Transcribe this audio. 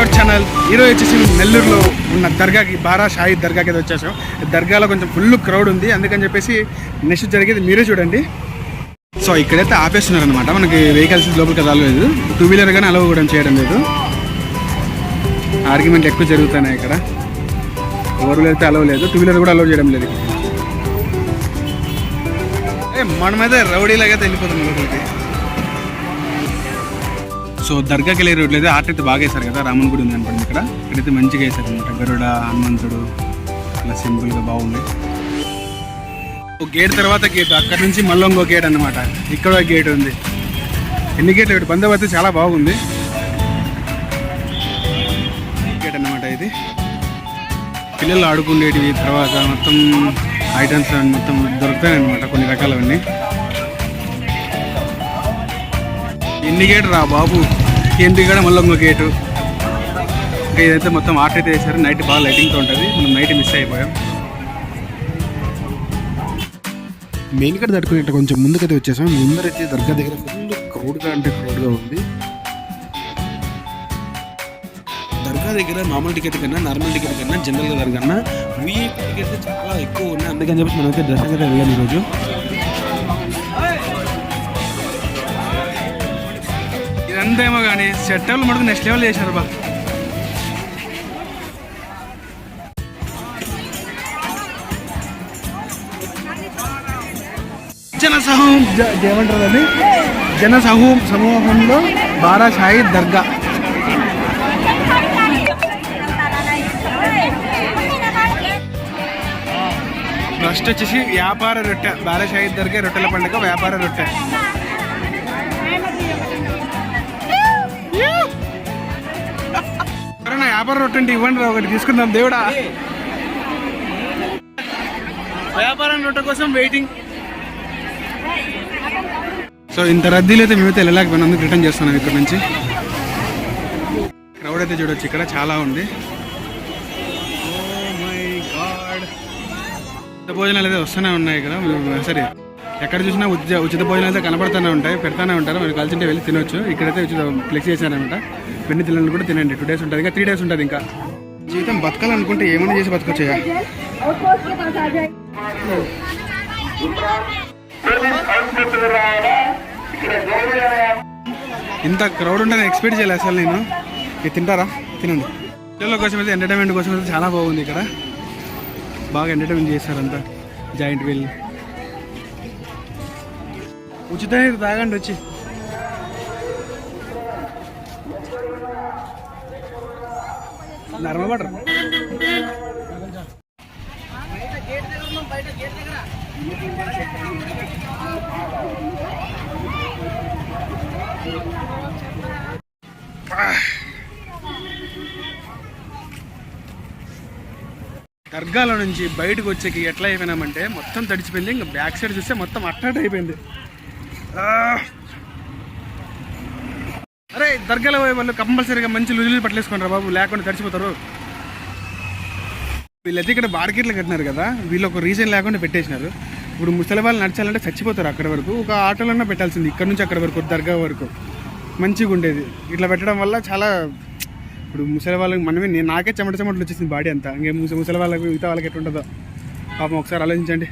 Our channel ఈరోజు వచ్చేసి నెల్లూరులో ఉన్న దర్గాకి బారా షాయి దర్గాకి అయితే వచ్చేసాం. దర్గాలో కొంచెం ఫుల్ క్రౌడ్ ఉంది. అందుకని చెప్పేసి నెక్స్ట్ జరిగేది మీరే చూడండి. సో ఇక్కడైతే ఆపేస్తున్నారు అనమాట మనకి వెహికల్స్ లోపలికి రాలేదు. టూ వీలర్ కానీ అలవ్ కూడా చేయడం లేదు. ఆర్గ్యుమెంట్ ఎక్కువ జరుగుతున్నాయి ఇక్కడ. ఎవరు అయితే అలవ్ లేదు. టూ వీలర్ కూడా అలవ్ చేయడం లేదు. ఏ మనమైతే రౌడీలాగైతే వెళ్ళిపోతున్నాం లోపలికి. సో దర్గాకి వెళ్ళే రోడ్లు అయితే ఆర్ట్ అయితే బాగా వేశారు కదా రామన్ గుడి ఉంది అనుకోండి ఇక్కడ. ఇక్కడైతే మంచిగా వేశారు అనమాట గరుడ హనుమంతుడు అలా సింపుల్గా బాగుంది. ఒక గేట్ తర్వాత గేట్ అక్కడ నుంచి మళ్ళీ ఇంకో గేట్ అనమాట ఇక్కడ గేట్ ఉంది. ఎన్ని గేట్లు? ఇక్కడ బందోబస్తు చాలా బాగుంది. గేట్ అన్నమాట ఇది. పిల్లలు ఆడుకునేటివి తర్వాత మొత్తం ఐటమ్స్ మొత్తం దొరుకుతాయి అనమాట కొన్ని రకాలవన్నీ. ఎన్ని గేట్ రా బాబు? ఎన్ని కూడా మళ్ళీ ఇంకో గేటు ఇంకా ఇదైతే మొత్తం ఆర్ట్ అయితే వేసారు నైట్ బాగా లైటింగ్తో ఉంటుంది. మనం నైట్ మిస్ అయిపోయాం. మెయిన్ కట్ తట్టుకునేట కొంచెం ముందుకైతే వచ్చేసాం. ముందరైతే దర్గా దగ్గర ఫుల్ క్రౌడ్గా అంటే క్రౌడ్గా ఉంది. దర్గా దగ్గర నార్మల్ టికెట్ కన్నా నార్మల్ టికెట్ కన్నా జనరల్ దర్గా కన్నా వీఐపీ టికెట్స్ చాలా ఎక్కువ ఉన్నాయి. అందుకని చెప్పేసి మనమైతే దర్శనం అయితే వెళ్ళాలి ఈరోజు. ఏమో కానీ సెట్ మటుకు నెక్స్ట్ లెవెల్ చేశారు బాగా జన సమూహం ఏమంటారు అది జన సమూహం సమూహంలో బారాషాయి దర్గా. ఫస్ట్ వచ్చేసి వ్యాపార రొట్టె బారాషాయి దర్గా రొట్టెల పండుగ వ్యాపార రొట్టె. రొట్టె అంటే ఇవ్వండి ఒకటి తీసుకుందాం. దేవుడా. వ్యాపారం రొట్టె కోసం వెయిటింగ్ సో ఇంత రద్దీలో అయితే మేమైతే వెళ్ళలేకపోయినా. అందుకు రిటర్న్ చేస్తున్నాం ఇక్కడ నుంచి. క్రౌడ్ అయితే చూడొచ్చు ఇక్కడ చాలా ఉంది. Oh. ఉచిత భోజనాలు అయితే వస్తూనే ఉన్నాయి ఇక్కడ. సరే. ఎక్కడ చూసినా ఉచిత ఉచిత భోజనాలు అయితే కనబడుతూనే ఉంటాయి పెడతానే ఉంటారు. మీరు కలిసి ఉంటే వెళ్ళి తినొచ్చు. ఇక్కడైతే ఉచిత ఫ్లెక్స్ చేశారనమాట. పిండి తినాలని కూడా తినండి. టూ డేస్ ఉంటుంది ఇంకా త్రీ డేస్ ఉంటుంది ఇంకా. జీవితం బతకాలనుకుంటే ఏమైనా చేసి బతకొచ్చాయా ఇంత క్రౌడ్ ఉంటుందని ఎక్స్పెక్ట్ చేయలేదు అసలు నేను. ఇది తింటారా? తినండి. పిల్లల కోసం అయితే ఎంటర్టైన్మెంట్ కోసం అయితే చాలా బాగుంది ఇక్కడ. బాగా ఎంటర్టైన్మెంట్ చేస్తారంతా జాయింట్ వీల్ ఉచిత తాగండి వచ్చి. నర్మ దర్గాలో నుంచి బయటకు వచ్చేకి ఎట్లా అయిపోయినామంటే మొత్తం తడిచిపోయింది ఇంకా బ్యాక్ సైడ్ చూస్తే మొత్తం అట్టాట్ అయిపోయింది. అరే దర్గాల వాళ్ళు కంపల్సరీగా మంచి లుజులు పట్టలేసుకుంటారు బాబు? లేకుండా తడిచిపోతారు. వీళ్ళైతే ఇక్కడ బార్కెట్లు కట్టినారు కదా వీళ్ళు ఒక రీజన్ లేకుండా పెట్టేసినారు. ఇప్పుడు ముసలి వాళ్ళు నడచాలంటే చచ్చిపోతారు అక్కడ వరకు. ఒక ఆటోలన్నా పెట్టాల్సింది ఇక్కడ నుంచి అక్కడ వరకు దర్గా వరకు. మంచిగా ఉండేది. ఇట్లా పెట్టడం వల్ల చాలా ఇప్పుడు ముసలి వాళ్ళకి మనమే నేను నాకే చెమట చెమటలు వచ్చేసింది బాడీ అంతా. ఇంకే ముసలి వాళ్ళకి మిగతా వాళ్ళకి ఎట్లుంటుందో. పాపం ఒకసారి ఆలోచించండి.